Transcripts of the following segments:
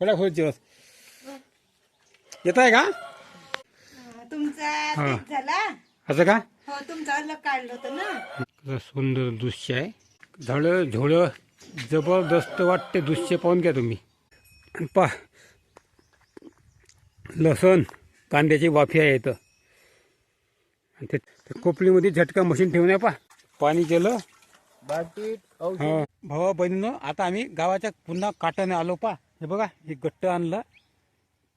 थोड्या खोल दिवस येत आहे का तुमचा हा. तेच झाला? असं का? हो तुमचं अलग काढलं होतं ना? कसं सुंदर दृश्य आहे. झाडं झोळं जबरदस्त वाटते दृश्य पाहून घ्या तुम्ही. आणि पा लसण कांद्याची वाफी आहे इथं. आणि ते ते कोपलीमध्ये झटका मशीन ठेवून आहे पा पाणी केलं बाटीत औषध. हो भावा बहिणीनं आता आम्ही गावाच्या पुन्हा काटाने आलो पा हे बघा हे गट्ट आणलं.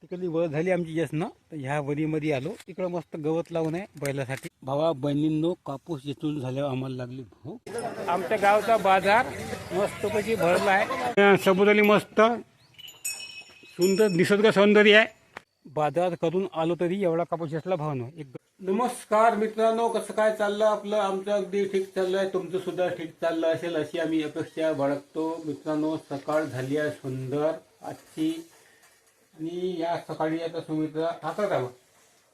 तिकडली वर झाली आमची यशनं तर ह्या वरीमध्ये आलो. तिकडं मस्त गवत लावून आहे बैलासाठी. भावा बहिणींनो कापूस येथून झाल्यावर आम्हाला लागली भूक. आमच्या गावचा बाजार मस्तपैकी भरला आहे. समुद्राली मस्त सुंदर निसर्ग सौंदर्य आहे. बाजार करून आलो तरी एवढा कापूस असला भावनो एक नमस्कार मित्रांनो कसं काय चाललं आपलं? आमचं अगदी ठीक चाललंय तुमचं सुद्धा ठीक चाललं असेल अशी आम्ही अपेक्षा बाळगतो. मित्रांनो सकाळ झाली आहे सुंदर. आजची आणि या सकाळी आता सुमित्रा हातात आहो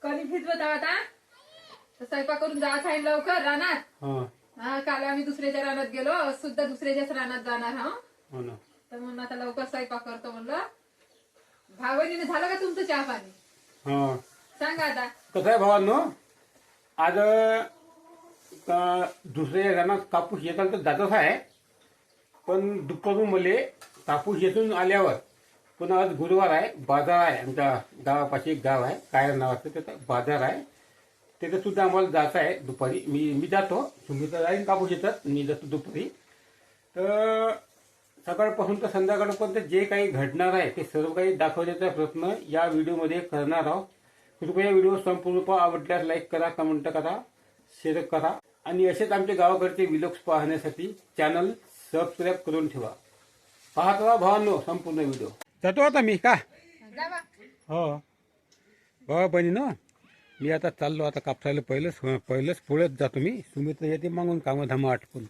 कणी भिजवत आहोत आता? तर स्वयंपाक करून जायचं आहे लवकर रानात. हा. हा काल आम्ही दुसऱ्याच्या रानात गेलो आज सुद्धा दुसऱ्याच्याच रानात जाणार हा. हो ना. तर म्हणून आता लवकर स्वयंपाक करतो म्हणलं. भावनीने झालं का तुमचं चहा पाणी? हा. सांगा आता. कसं आहे भावांनो? आज अं, दुसऱ्या रानात कापूस येताना तर जातच आहे. पण दुपारून मले कापूस येथून आल्यावर पुन्हा आज गुरुवार आहे बाजार आहे आमच्या गावापाशी एक गाव आहे काय नावाचं त्याचं? बाजार आहे. तिथं सुद्धा आम्हाला जायचं आहे दुपारी. मी मी जातो. तुम्ही तर जाईन कापूस येतात मी जातो दुपारी. तर सकाळपासून तर संध्याकाळपर्यंत जे काही घडणार आहे ते सर्व काही दाखवण्याचा प्रयत्न या व्हिडिओमध्ये करणार आहोत. कृपया व्हिडिओ संपूर्ण आवडल्यास लाईक करा कमेंट करा शेअर करा. आणि असेच आमच्या गावाकडचे विलोक्स पाहण्यासाठी चॅनल सबस्क्राईब करून ठेवा. पाहत राहा भावांनो संपूर्ण व्हिडिओ. जातो आता मी का? हो. बाबा बहिणी ना मी आता चाललो आता कापसाला पहिलंच पहिलंच पुढेच जातो मी. सुमित्र येते मागून कामं धामं आटपून.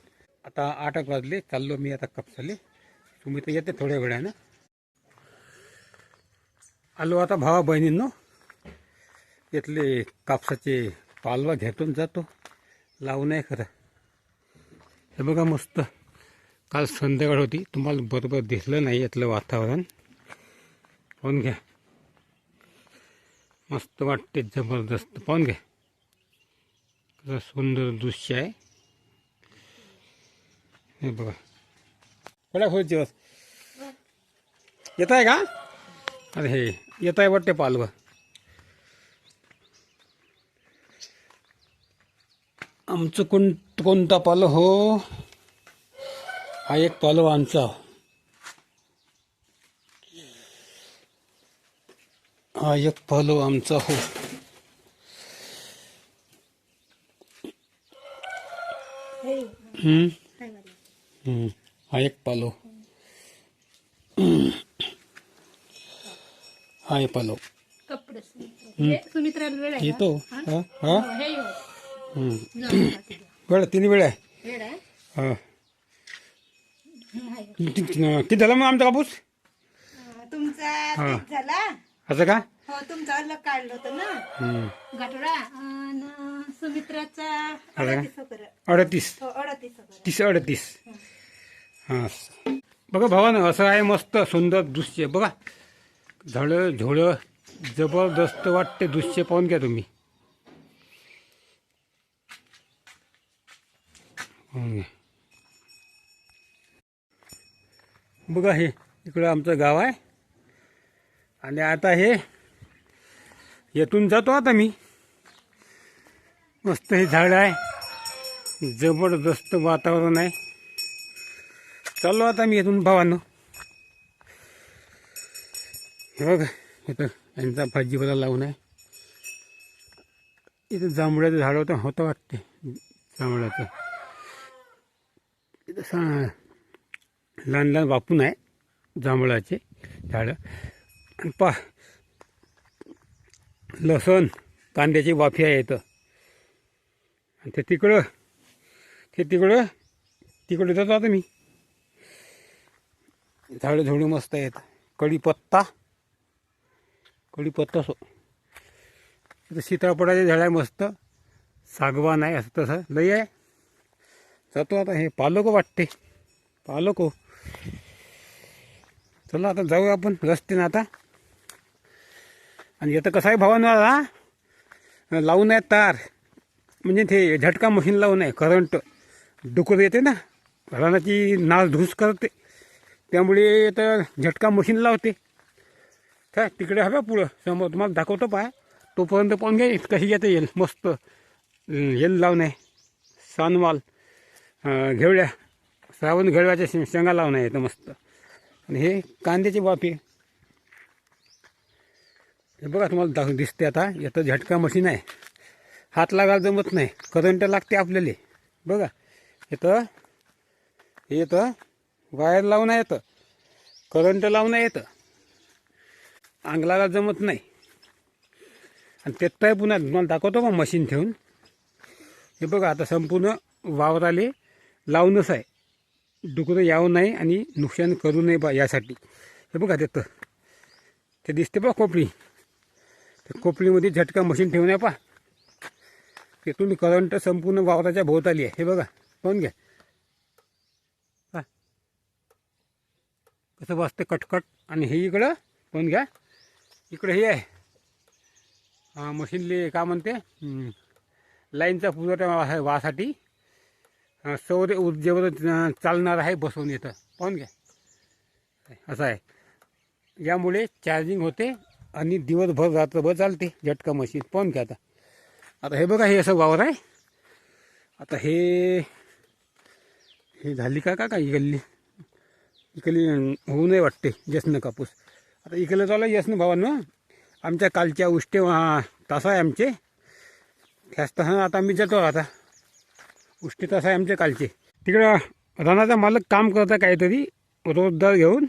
आता आठ एक वाजले चाललो मी आता कापसाले सुमित्र येते थोड्या वेळानं. आलो आता भावा बहिणींनो इथले कापसाचे पालवा घेतून जातो. लावून आहे खरं. हे बघा मस्त काल संध्याकाळ होती तुम्हाला बरोबर दिसलं नाही यातलं वातावरण. पाहून घ्या. मस्त वाटते जबरदस्त. पाहून घ्या. कसं सुंदर दृश्य आहे. हे बघा. थोड्या खोल दिवस येत आहे का? अरे हे येत आहे वाटते पालवं आमचं कोण कोणता पालव हो हा एक पालव आमचा. हा एक पालो आमचा हो. हम्म? हम्म. हा एक पालो. हा एक पालो. कपडे. सुमित्राला वेळ आहे येतो. हा? हा? हे? हो. हम्म. वेळ तीन वेळ आहे? हा. किती झाला मग आमचा कापूस? तुमचा हा. झाला. असं का? हो तुमचं अलग काढलं होतं ना? हम्म. गाठोडा अन सुमित्राचा अरे. अडतीस अडतीस. हो अडतीस वगैरे. तीस अडतीस. हां. बघा भावानं असं आहे मस्त सुंदर दृश्य. बघा. झाडं झोळं जबरदस्त वाटते दृश्य पाहून घ्या तुम्ही. पाहून घ्या. बघा हे इकडं आमचं गाव आहे. आणि आता हे येथून जातो आता मी. मस्त हे झाड आहे. जबरदस्त वातावरण आहे. चाललो आता मी येथून भावानं. हे बघा इथं यांचा भाजीपाला लावून आहे. इथं जांभळाचं झाड होतं होतं वाटते. जांभळाचं इथं सा लहान लहान वापून आहे जांभळाचे झाडं. पा. लसण कांद्याची वाफी आहे इथं. आणि ते तिकडं ते तिकडं तिकडे जातो आता मी. झाडं झोडी मस्त आहेत. कढीपत्ता कढीपत्ता सो इथं सीताफळाचे झाड आहे मस्त सागवान आहे असं तसं. लई आहे. जातो आता हे पालक वाटते. पालक हो. चला आता जाऊ आपण रस्त्याने आता. आणि येतं कसं आहे भावानं आता लावून आहे तार. म्हणजे ते झटका मशीन लावून आहे करंट डुकर येते ना रानाची नाळ धूस करते. त्यामुळे तर झटका मशीन लावते. काय तिकडे हव्या पुढं. समोर तुम्हाला दाखवतो पाय तोपर्यंत पाहून घ्या कशी घेता येईल. मस्त. येल लावू आहे सानवाल घेवड्या श्रावण घेवड्याच्या शेंगा लावून आहे मस्त. आणि हे कांद्याचे बापी हे बघा तुम्हाला दाख दिसते आता. याचं झटका मशीन आहे. हात लागायला जमत नाही. करंट लागते आपल्याला. बघा. येतं हे येतं वायर लावून येतं करंट लावून येतं अंग लागायला जमत नाही. आणि ते पुन्हा तुम्हाला दाखवतो का मशीन ठेवून? हे बघा आता संपूर्ण वावराले लावूनच आहे डुकरं यावं नाही आणि नुकसान करू नये बा यासाठी. हे बघा त्यात. ते दिसते बा कोपरी त्या कोपरीमध्ये झटका मशीन ठेवून पा तिथून करंट संपूर्ण वावराच्या भोवताली आहे. हे बघा पाहून घ्या. कसं वाजते कटकट. आणि हे इकडं पाहून घ्या. इकडं हे आहे. मशीनले काय म्हणते? लाईनचा पुरवठा वा- वासाठी. सौर ऊर्जेवर चालणार आहे बसवून येतं पाहून घ्या. असं आहे. यामुळे चार्जिंग होते आणि दिवसभर रात्रभर चालते झटका मशीन. पण घ्या आता. आता हे बघा हे असं वावर आहे. आता हे हे झाली का का इकडली इकडली होऊ नये वाटते यस्न कापूस. आता इकडलं चालू आहे यस्न भावानं. आमच्या कालच्या उष्टे तास आहे आमचे. त्याच तासानं आता आम्ही जातो आता. उष्टे तास आहे आमचे कालचे. तिकडं रानाचा मालक काम करता काहीतरी रोजदार घेऊन.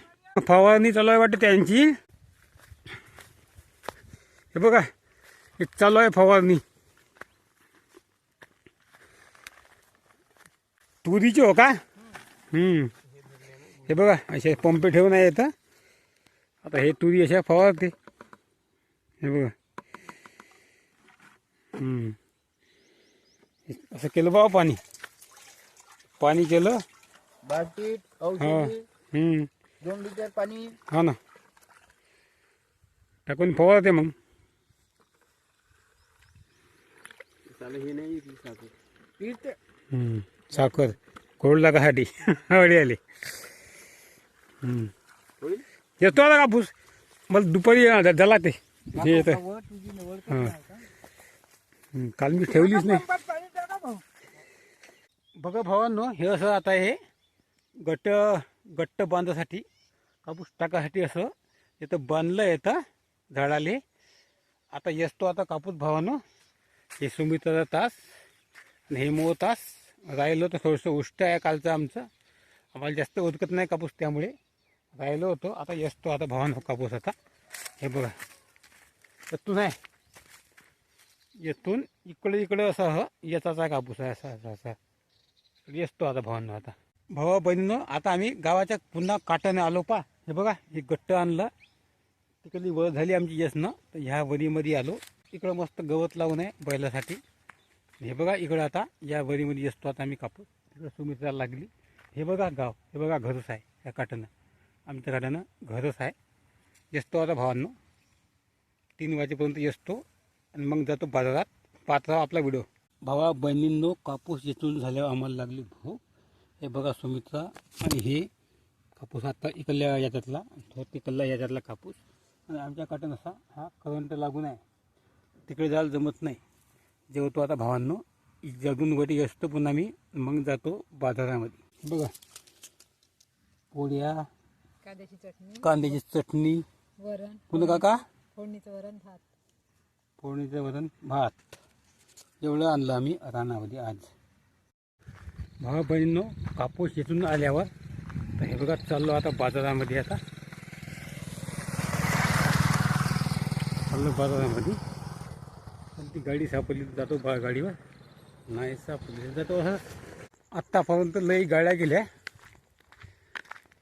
फवारणी चालू आहे वाटते त्यांची. हे बघा हे चालू आहे फवारणी. तुरीची हो का? हम्म. हे बघा असे पंपे ठेवून आहे येतं आता हे तुरी अशा फवारते. हे बघा. हम्म. हे असं केलं बाबा पाणी. पाणी केलं. बाटीत हम्म. दोन लिटर पाणी. हा ना. टाकून फवारते मग. पीठ हम्म. साखर. गोड लागासाठी आवडी आली. हम्म. येतो आता कापूस. मला दुपारी अं, झाला ते. हे येतं. हां. हम्म, काल मी ठेवलीच नाही. बघा भावांनो हे असं आता हे गट्ट गट्ट बांधासाठी कापूस टाकासाठी असं इथं बांधलं येतं झाडाले. आता येसतो आता कापूस भावानं. हे सुमित्राचा तास आणि हे मो तास. राहिलो तर थोडंसं उष्ट आहे कालचं आमचं. आम्हाला जास्त उदकत नाही कापूस त्यामुळे. राहिलो होतो. आता येसतो आता भवान कापूस आता. हे बघा. येतून आहे. येथून इकडे इकडे असं ह याचाचा कापूस आहे. असा असा असा. येसतो आता भावांनो आता. भावा बहिणीनं आता आम्ही गावाच्या पुन्हा काटाने आलो पा. हे बघा हे गट्ट आणलं. तिकडली वर झाली आमची यसनं. तर ह्या वरीमध्ये आलो. इकडं मस्त गवत लावून आहे बैलासाठी. हे बघा इकडं आता या वरीमध्ये असतो आता आम्ही कापूस इकडं सुमित्रा लागली. हे बघा गाव हे बघा घरच आहे या काटानं आमच्या काटानं घरच आहे. येसतो आता भावांनो तीन वाजेपर्यंत येसतो आणि मग जातो बाजारात. पाचवा आपला व्हिडिओ. भावा बहिणींनो कापूस येथून झाल्यावर आम्हाला लागली भाऊ हे बघा सुमित्रा आणि हे कापूस आता इकडल्या याच्यातला तो तिकडल्या याच्यातला कापूस. आणि आमच्या काटन असा हा करंट लागून आहे तिकडे जायला जमत नाही. जेवतो आता भावांनो. जगून वटी असतो पुन्हा मी मग जातो बाजारामध्ये. बघा. पोळ्या कांद्याची चटणी. कांद्याची चटणी. वरण. पुन्हा काका? फोडणीचं वरण भात. फोडणीचं वरण भात. एवढं आणलं आम्ही रानामध्ये आज. भावा बहिणींनो कापूस इथून आल्यावर तर हे बघा चाललो आता बाजारामध्ये आता. चाललो बाजारामध्ये. ती गाडी सापडली जातो बा गाडीवर. नाही सापडली जातो असं आत्तापर्यंत लई गाड्या गेल्या.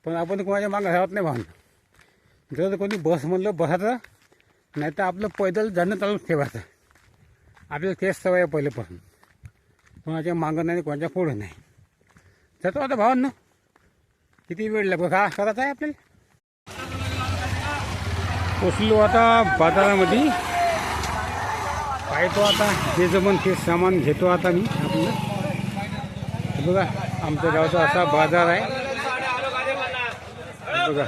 पण आपण कोणाच्या मागं राहत नाही भावना जर कोणी बस म्हणलं बसायचं नाही तर आपलं पैदल जाणं चालूच ठेवायचं. आपल्याला तेच सवय आहे पहिल्यापासून कोणाच्या मागं नाही कोणाच्या पुढं नाही. जातो आता भावांना किती वेळ लागतो का करायचं आहे आपल्याला? पोचलो आता बाजारामध्ये. पाहतो आता जे जमन ते सामान घेतो आता मी आपलं. बघा आमच्या गावचा असा बाजार आहे. बघा.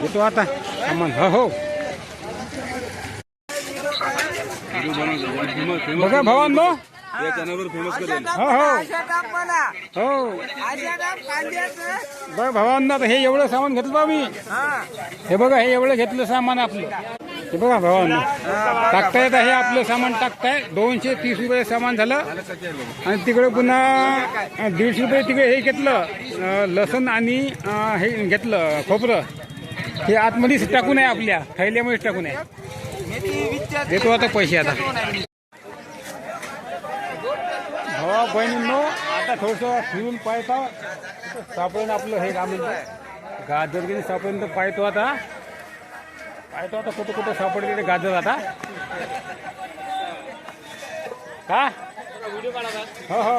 घेतो आता सामान. हो हो. बघा भवान या चॅनलवर फेमस करेल हो हो. हो. बघा भवान हे एवढं सामान घेतलं बा मी. हे बघा हे एवढं घेतलं सामान आपलं. हे बघा भावांना टाकतायत हे आपलं सामान टाकताय दोनशे तीस रुपये सामान झालं. आणि तिकडे पुन्हा दीडशे रुपये तिकडे हे घेतलं. लसण आणि हे घेतलं खोबरं. हे आतमध्येच टाकून आहे आपल्या. थैल्यामध्येच टाकून आहे. देतो आता पैसे आता. हो बहिणींनो आता थोडंसं फिरून पाहतो. सापडून आपलं हे काम म्हणजे गाजर गेली सापडून तर पाहतो आता. पाहतो आता कुठं कुठं सापडले ते गाजर आता. का? हो हो.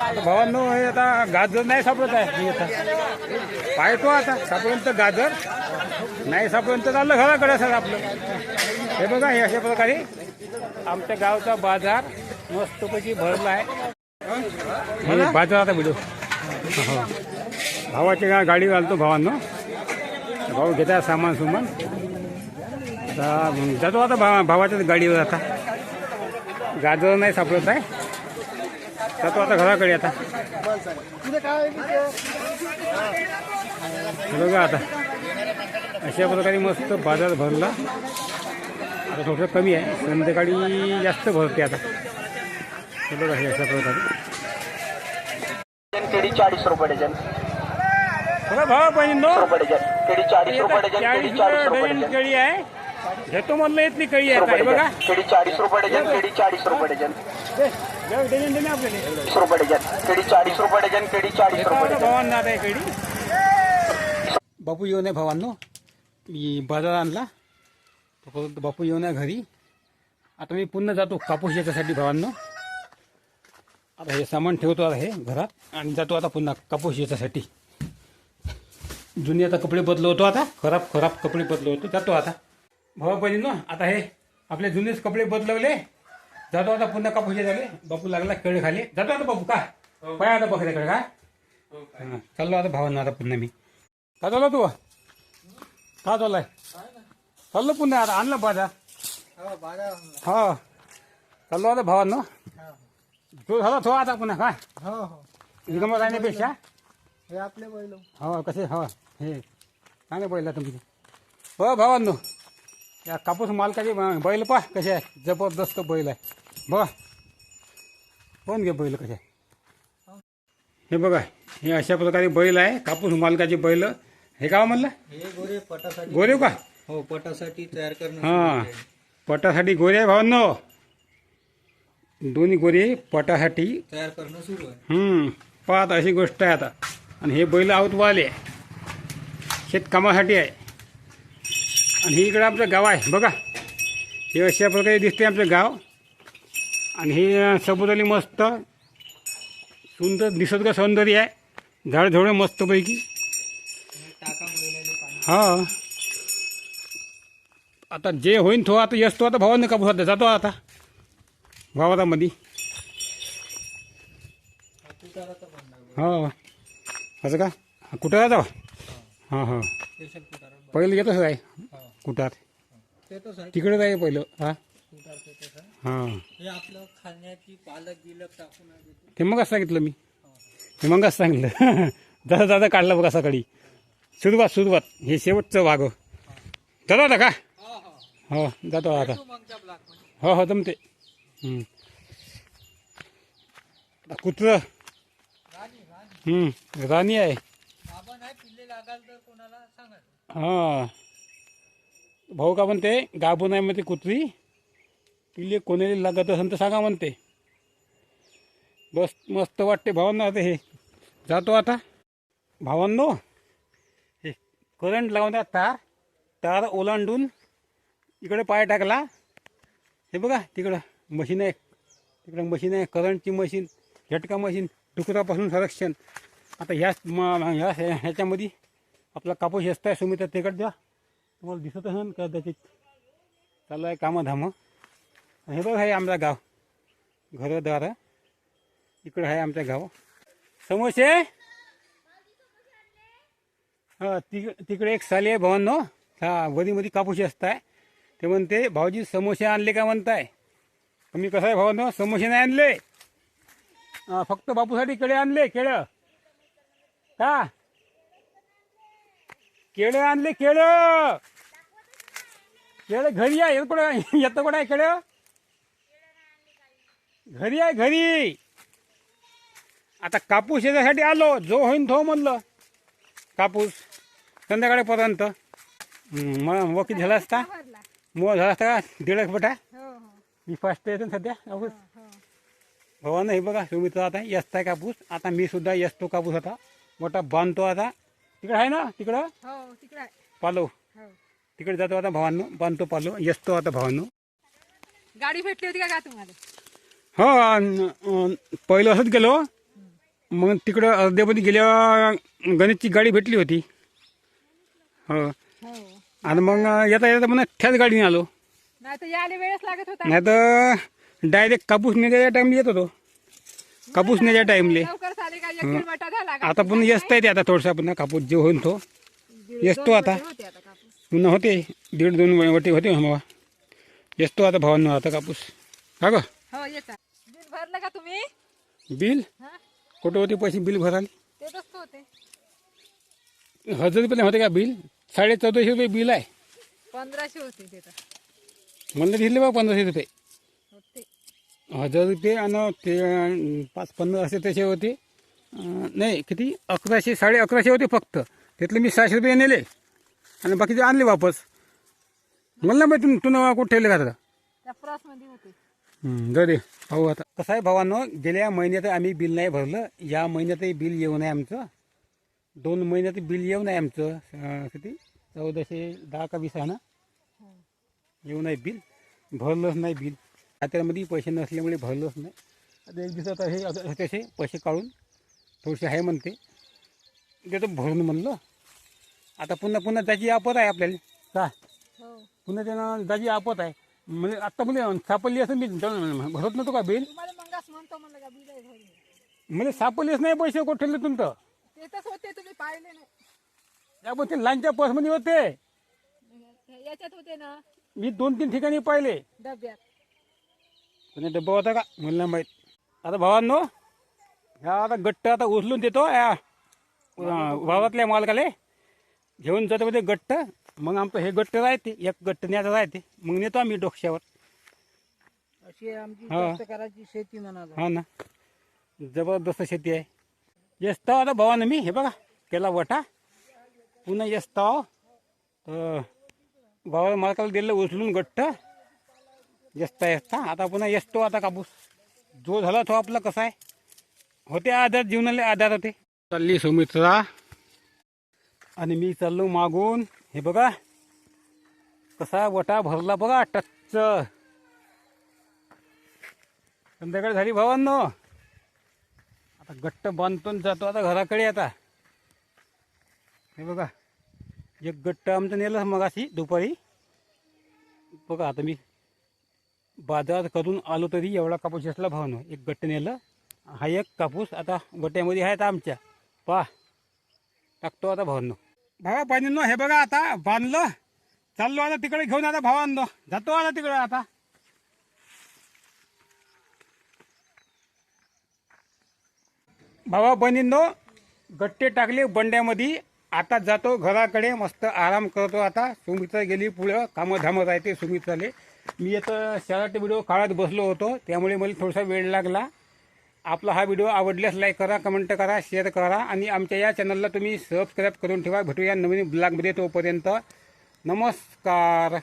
आता भावांनो हे आता गाजर नाही सापडत आहे. मी आता पाहतो आता. सापडून तर गाजर नाही सापडून तर चाललं घराकडे सर आपलं. हे बघा हे अशा प्रकारे आमच्या गावचा बाजार मस्तपैकी भरला आहे. हे बाजार आता व्हिडिओ भावाची गा गाडी घालतो भावांनो. भाऊ घेता सामान सुमान. आता जातो आता भावा भावाच्याच गाडीवर आता. गाजर नाही सापडत आहे. जातो आता घराकडे आता. बघा आता. अशा प्रकारे मस्त बाजार भरला. आता थोडंसं कमी आहे. संध्याकाळी जास्त भरते आता. बघा हे अशा प्रकारे. केळी चाळीस रुपये डझन. बघा भावा केळी चाळीस रुपये डझन केळी चाळीस रुपये डझन केळी आहे. घेतो म्हणलं येत नाही केळी आहे काय बघा. केळी चाळीस रुपये डझन केळी चाळीस रुपये डझन. वीस रुपये डझन. केळी चाळीस रुपये डझन केळी चाळीस रुपये भावांना आता हे केळी. बापू येऊन आहे भावांनो. मी बाजार आणला. बापू येऊन आहे घरी. आता मी पुन्हा जातो कापूस याच्यासाठी भावांनो. आता हे सामान ठेवतो आता हे घरात. आणि जातो आता पुन्हा कापूस याच्यासाठी. जुने आता कपडे बदलवतो आता. खराब खराब कपडे बदलवतो जातो आता. भावा बहिणीनो आता हे आपले जुनेच कपडे बदलवले. जातो आता पुन्हा कापूस झाले बापू लागला केळ खाली. जातो आता बापू का? पाय आता बकऱ्याकडे का? हा, चाललो आता भावांना आता पुन्हा मी. का चालला तू? का चाललाय? चाललो पुन्हा आता. आणलं बाजा हा. चाललो आता भावांनो. तो झाला तो आता पुन्हा काय हो हो. निगम राहण्यापेक्षा हे आपले बैल हो कसे? हो हे. चांगले बैल आहे तुमचे. हो भावांनो या कापूस मालकाचे ब- बैल पा कसे आहे जबरदस्त बैल आहे. बघा. कोण घे बैल कसे? आहे हे बघा हे अशा प्रकारे बैल आहे कापूस मालकाचे बैल. हे का म्हणलं? हे गोरे पटासाठी गोरे का? हो पटासाठी तयार करणं हां. पटासाठी गोरे आहे भावांनो. दोन्ही गोरे पटासाठी. तयार करणं सुरू आहे. हम्म पाहत अशी गोष्ट आहे आता. आणि हे बैल आवतवाले. शेतकामासाठी आहे. आणि हे इकडं आमचं गाव आहे बघा. हे अशा प्रकारे दिसते आमचं गाव. आणि हे सभोवताली मस्त सुंदर निसर्ग सौंदर्य आहे. झाडझोडं मस्तपैकी. हा. आता जे होईन तो आता यस तो आता भावानं कापूस जातो आता. भावातामध्ये हो, हो असं का? कुठं जातो हां हो, हां. हो. पहिलं येतच आहे. कुठार तिकडे जाय पहिलं हां? ते हां. हे ते. मगच सांगितलं मी. ते मगच सांगितलं. दादा दादा काढला बघा सकाळी. सुरुवात सुरुवात. हे शेवटचं वाघ. जातो आता का? हो. जातो आता. हो हो जमते. कुत्रं? राणी आहे. हा. भाऊ का म्हणते गाभून आहे म्हणते कुत्री. पिल्ले कोणाला लागत असेल तर सांगा म्हणते. बस मस्त वाटते भावांना आता हे. जातो आता. भावांनो हे करंट लावून द्या तार. तार ओलांडून इकडे पाय टाकला. हे बघा तिकडं. मशीन आहे. तिकडं मशीन आहे करंटची मशीन झटका मशीन डुकरापासून संरक्षण. आता ह्याच म- ह्या ह्याच्यामध्ये आपला कापूस जास्त आहे सुमित्रा तिकड द्या. तुम्हाला दिसत आहे ना कदाचित. चाललं आहे कामं धामं हे बघ आहे आमचा गाव. घरदार. इकडं आहे आमचा गाव. समोसे? हां तिक तिकडे एक साली आहे भावांनो. हा वरीमध्ये कापूस जास्त आहे. ते म्हणते भाऊजी समोसे आणले का म्हणताय? तुम्ही कसं आहे भावांनो? समोसे नाही आणले. फक्त बापूसाठी केळे आणले केळं. का? केळं आणले केळं. केळं घरी आहे. येत कुठं? येतं कुठं आहे केळं? घरी आहे घरी. आता कापूस याच्यासाठी आलो. जो होईन तो म्हणलं. कापूस संध्याकाळपर्यंत. मग किती झाला असता? मग झाला असता का? दीड बटा? मी फास्ट येतो सध्या कापूस भावानं हे. बघा सुमित्र आता यस्त आहे कापूस. आता मी सुद्धा यस्तो कापूस आता. मोठा बांधतो आता. तिकडे आहे ना? तिकडं? हो. पालो हो. तिकडे जातो आता भावांनो. बांधतो पालो यस्तो आता भावांनो. गाडी भेटली होती का तुम्हाला? हो पहिलं असंच गेलो. मग तिकडं अर्ध्यामध्ये गेल्या गणेशची गाडी भेटली होती. हो. हो. आणि मग येता येता म्हणा त्याच गाडीने आलो. नाही तर यायला वेळच लागत होता. नाही तर डायरेक्ट कापूस नेण्याच्या टाइमला येत होतो. कापूस नेण्याच्या टाइमले लवकर चाले का? एक दीड वाटा झाला का? आता पुन्हा येसता येते आता थोडसा पुन्हा कापूस जे होईल तो. येसतो आता. होते आता कापूस. पुन्हा होते. दीड दोन वटे होते मग येसतो आता भावांनो आता कापूस. हा ग? हो येता. बिल भरलं का तुम्ही? बिल? हा. कुठं होते पैसे? बिल भरायला? होते. हजार रुपये होते का बिल? साडे चौदाशे रुपये बिल आहे. पंधराशे होते ते तर. म्हणलं दिले बा पंधराशे रुपये. हजार रुपये आणि ते पाच पन्नास असे तसे होते नाही किती? अकराशे साडे अकराशे होते फक्त. त्यातले मी सहाशे रुपये नेले. आणि बाकीचे आणले वापस. म्हणलं बाई तू तुला कुठे ठेवले का जाऊ दे. पाहू आता. कसं आहे भावांनो गेल्या महिन्यात आम्ही बिल नाही भरलं. या महिन्यातही बिल येऊ नये आमचं. दोन महिन्यात बिल येऊ नये आमचं. किती? चौदाशे दहा का वीस आहे ना? येऊ नये बिल भरलंच नाही बिल. खात्यामध्ये पैसे नसल्यामुळे भरलंच नाही. आता एक दिवसात हे तसे पैसे काढून थोडेसे आहे म्हणते. देतो भरून म्हणलं. आता पुन्हा पुन्हा त्याची आपत आहे आपल्याला. का? हो. पुन्हा त्यानं त्याची आपत आहे. म्हणजे आत्ता मुले सापडली असं मी भरत नव्हतो का बिल? म्हणजे सापडलेच नाही पैसे कुठे ठेवले तुमचं नाही. ते लांच्या पर्समध्ये होते. याच्यात होते ना मी दोन तीन ठिकाणी पाहिले. डब्यात. पण डब्बा होता का? मला माहीत. आता भावांनो ह्या आता गट्ट आता उचलून देतो या अं, वावरातल्या मालकाले. घेऊन जातो म्हणजे गट्ट. मग आमचं हे गट्ट राहते एक गट्ट न्यायचं राहते. मग नेतो आम्ही अशी आमची हा. करायची शेती म्हणा हा ना. जबरदस्त शेती आहे. येसताव आता भावानं मी हे बघा केला वटा. पुन्हा येसताव तर भावा मालकाला दिलं उचलून गट्ट येसता येसता. आता पुन्हा येसतो आता कापूस. जो झाला तो आपला कसा आहे? होते आधार जीवनाला आधार होते. चालली सुमित्रा. आणि मी चाललो मागून. हे बघा. कसा वटा भरला बघा टच्च. संध्याकाळ झाली भावांनो. आता गट्ट बांधतो जातो आता घराकडे आता. हे बघा. एक गट्ट आमचं नेलं मग अशी दुपारी. बघा आता मी बाजारात करून आलो तरी एवढा कापूस असला भावानं. एक गट्ट नेलं. हा एक कापूस आता गट्ट्यामध्ये आहे आता आमच्या. पा टाकतो आता भावांनो. भावा पाणीनो हे बघा आता बांधलं. चाललो आता तिकडे घेऊन आता भावांनो. जातो आता तिकडे आता. भावा बहिणींनो गट्टे टाकले बंड्यामध्ये. आता जातो घराकडे मस्त आराम करतो आता. सुमित्रा गेली पुढं कामं धामं राहते सुमित्राले मी आता शहरात व्हिडिओ काढत बसलो होतो त्यामुळे मला थोडासा वेळ लागला. आपला हा व्हिडिओ आवडल्यास लाईक करा कमेंट करा शेअर करा आणि आमच्या या चॅनलला तुम्ही सबस्क्राईब करून ठेवा. भेटूया नवीन ब्लॉगमध्ये तोपर्यंत. नमस्कार.